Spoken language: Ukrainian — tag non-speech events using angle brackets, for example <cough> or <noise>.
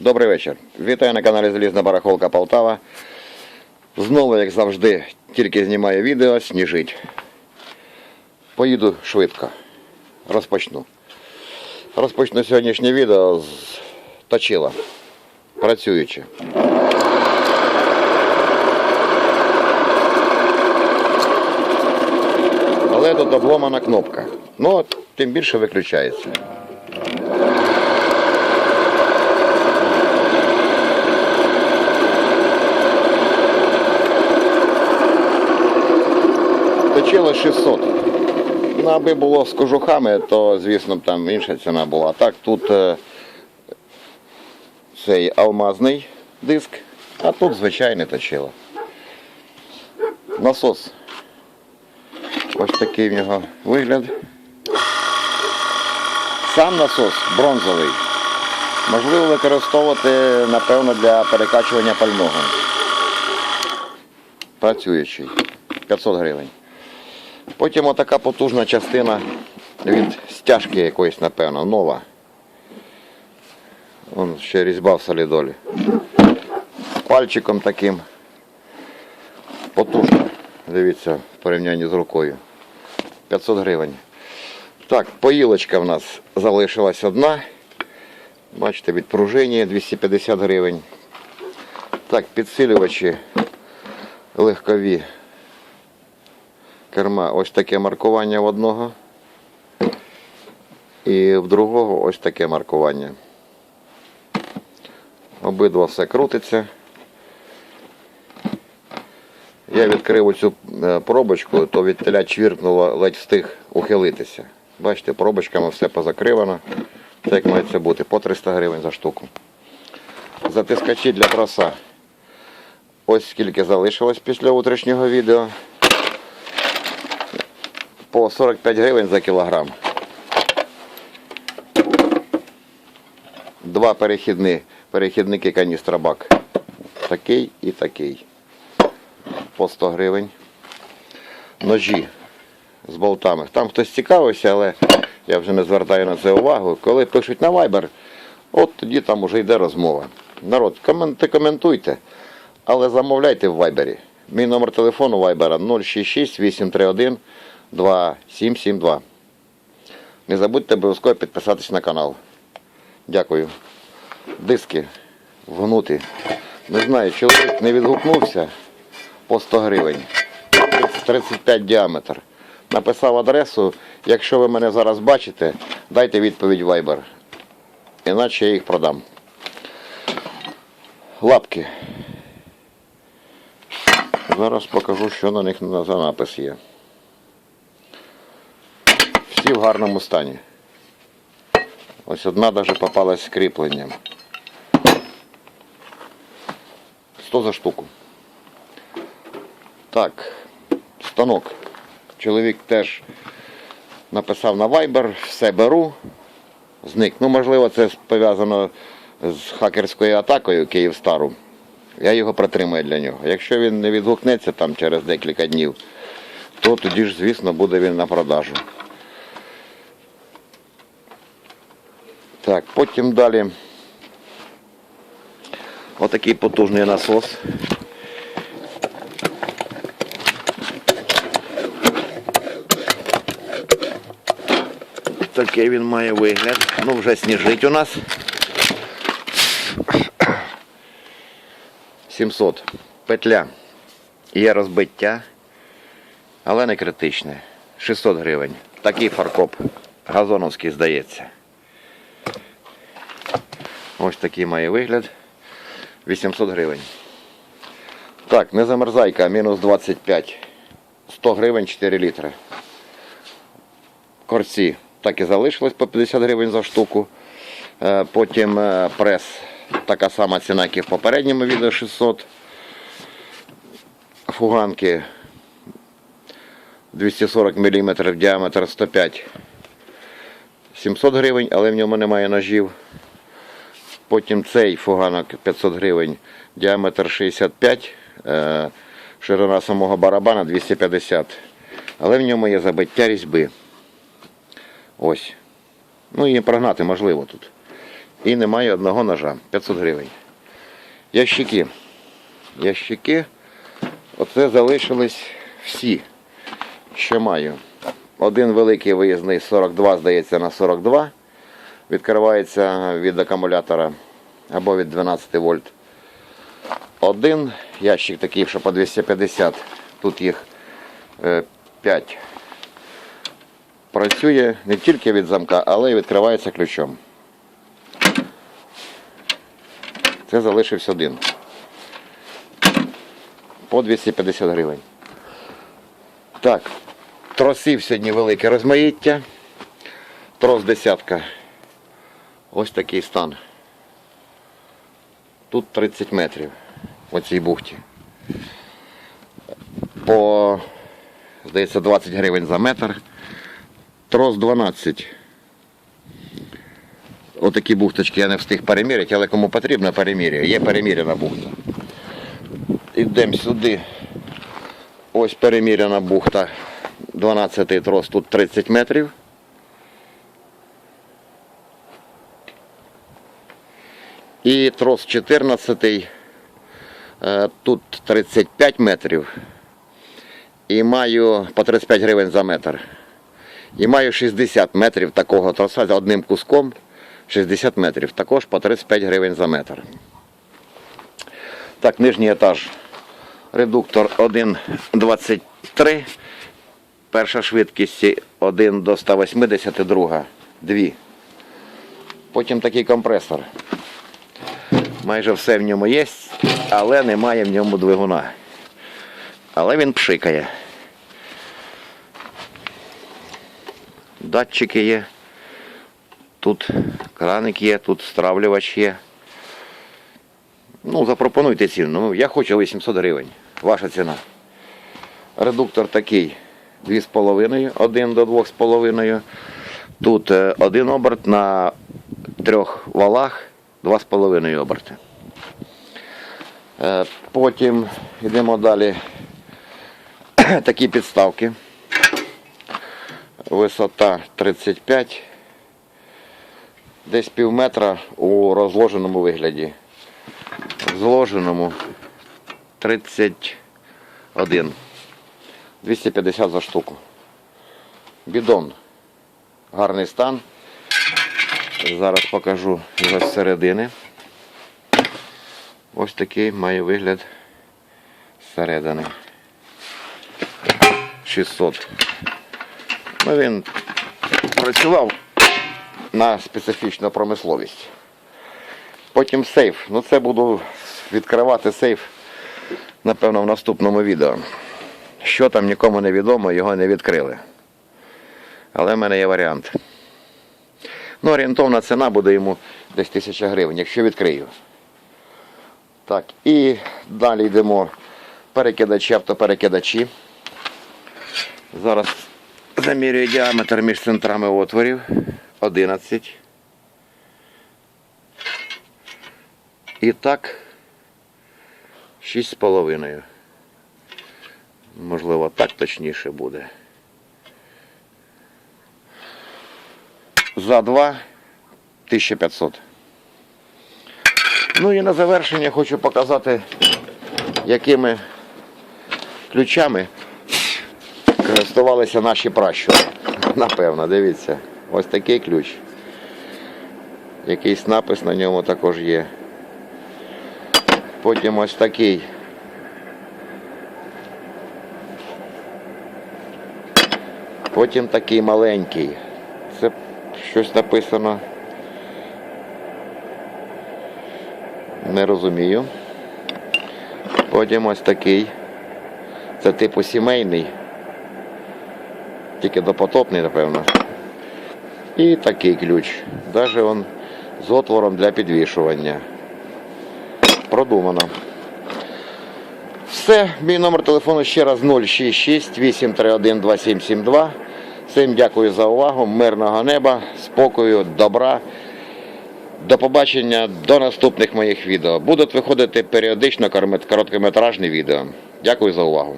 Добрий вечір. Вітаю на каналі Залізна Барахолка Полтава. Знову, як завжди, тільки знімаю відео, сніжить. Поїду швидко. Розпочну. Розпочну сьогоднішнє відео з точила. Працюючи. Але тут обломана кнопка. Ну, тим більше виключається. Точило 600. Ну, аби було з кожухами, то, звісно, б там інша ціна була. Так тут е, цей алмазний диск, а тут звичайне точило. Насос. Ось такий в нього вигляд. Сам насос бронзовий. Можливо використовувати, напевно, для перекачування пального. Працюючий. 500 гривень. Потім отака потужна частина від стяжки якоїсь, напевно, нова. Вон ще різьба в солідолі. Пальчиком таким. Потужна. Дивіться, в порівнянні з рукою. 500 гривень. Так, поїлочка в нас залишилась одна. Бачите, від пружині 250 гривень. Так, підсилювачі легкові керма. Ось таке маркування в одного. І в другого ось таке маркування. Обидва все крутиться. Я відкрив оцю е, пробочку, то від теля чвіркнуло, ледь встиг ухилитися. Бачите, пробочками все позакривано. Це як має це бути, по 300 гривень за штуку. Затискачі для троса. Ось скільки залишилось після утрішнього відео. По 45 гривень за кілограм. Два перехідні, перехідники каністра бак. Такий і такий. По 100 гривень. Ножі з болтами. Там хтось цікавився, але я вже не звертаю на це увагу. Коли пишуть на Viber, от тоді там уже йде розмова. Народ, коменти, коментуйте, але замовляйте в Viber. Мій номер телефону Viber 066 831 2772. Не забудьте обов'язково підписатись на канал. Дякую. Диски вгнуті. Не знаю, чоловік не відгукнувся по 100 гривень. 35 діаметр. Написав адресу. Якщо ви мене зараз бачите, дайте відповідь Viber. Іначе я їх продам. Лапки. Зараз покажу, що на них за напис є. Всі в гарному стані. Ось одна навіть попалась з кріпленням. 100 за штуку. Так, станок. Чоловік теж написав на Viber, все беру, зник. Ну, можливо, це пов'язано з хакерською атакою Київстару. Я його притримую для нього. Якщо він не відгукнеться там через декілька днів, то тоді ж, звісно, буде він на продажу. Так, потім далі отакий потужний насос. Такий він має вигляд. Ну, вже сніжить у нас. 700. Петля. Є розбиття, але не критичне. 600 гривень. Такий фаркоп. Газоновський, здається. Ось такий має вигляд. 800 гривень. Так, не замерзайка, мінус 25. 100 гривень 4 літри. Корці так і залишилось по 50 гривень за штуку. Е, Потім е, прес, така сама ціна, як і в попередньому відео 600. Фуганки 240 мм діаметр 105. 700 гривень, але в ньому немає ножів. Потім цей фуганок 500 гривень, діаметр 65, е, ширина самого барабана 250. Але в ньому є забиття різьби. Ось. Ну і прогнати можливо тут. і немає одного ножа. 500 гривень. Ящики. Ящики. Оце залишились всі, що маю. Один великий виїзний 42, здається, на 42. Відкривається від акумулятора або від 12 вольт. Один ящик такий, що по 250. Тут їх 5. Працює не тільки від замка, але й відкривається ключом. Це залишився один. По 250 гривень. Так, тросів сьогодні велике розмаїття. Трос десятка. Ось такий стан. Тут 30 метрів в цій бухті. По, здається, 20 гривень за метр. Трос 12. Отакі бухточки я не встиг переміряти, але кому потрібно, переміряю. Є переміряна бухта. Йдемо сюди. Ось переміряна бухта. 12 трос, тут 30 метрів. І трос 14, е, тут 35 метрів. І маю по 35 гривень за метр. І маю 60 метрів такого троса за одним куском. 60 метрів. Також по 35 гривень за метр. Так, нижній етаж. Редуктор 1,23. Перша швидкість 1 до 180, друга 2. Потім такий компресор. Майже все в ньому є, але немає в ньому двигуна. Але він пшикає. Датчики є. Тут краник є, тут стравлювач є. Ну, запропонуйте ціну. Ну, я хочу 800 гривень. Ваша ціна. Редуктор такий 2,5, 1 до 2,5. Тут е, один оберт на трьох валах, 2,5 оберти. Е, Потім йдемо далі. <clears throat> Такі підставки. Висота 35, десь пів метра у розложеному вигляді. В зложеному 31. 250 за штуку. Бідон. Гарний стан. Зараз покажу його зсередини. Ось такий має вигляд зсередини. 600. Ну, він працював на специфічну промисловість. Потім сейф. Ну це буду відкривати сейф, напевно, в наступному відео. Що там нікому не відомо, його не відкрили. Але в мене є варіант. Ну, орієнтовна ціна буде йому десь 1000 гривень, якщо відкрию. Так, і далі йдемо перекидачі, автоперекидачі. Зараз замірюю діаметр між центрами отворів 11. І так 6,5. Можливо, так точніше буде. За 2 1500. Ну і на завершення хочу показати, якими ключами користувалися наші пращури. Напевно, дивіться. Ось такий ключ. Якийсь напис на ньому також є. Потім ось такий. Потім такий маленький. Щось написано. Не розумію. Потім ось такий. Це типу сімейний. Тільки допотопний, напевно. І такий ключ. Даже он з отвором для підвішування. Продумано. Все, мій номер телефону ще раз 066 831 2772. Всім дякую за увагу, мирного неба, спокою, добра. До побачення до наступних моїх відео. Будуть виходити періодично короткометражні відео. Дякую за увагу.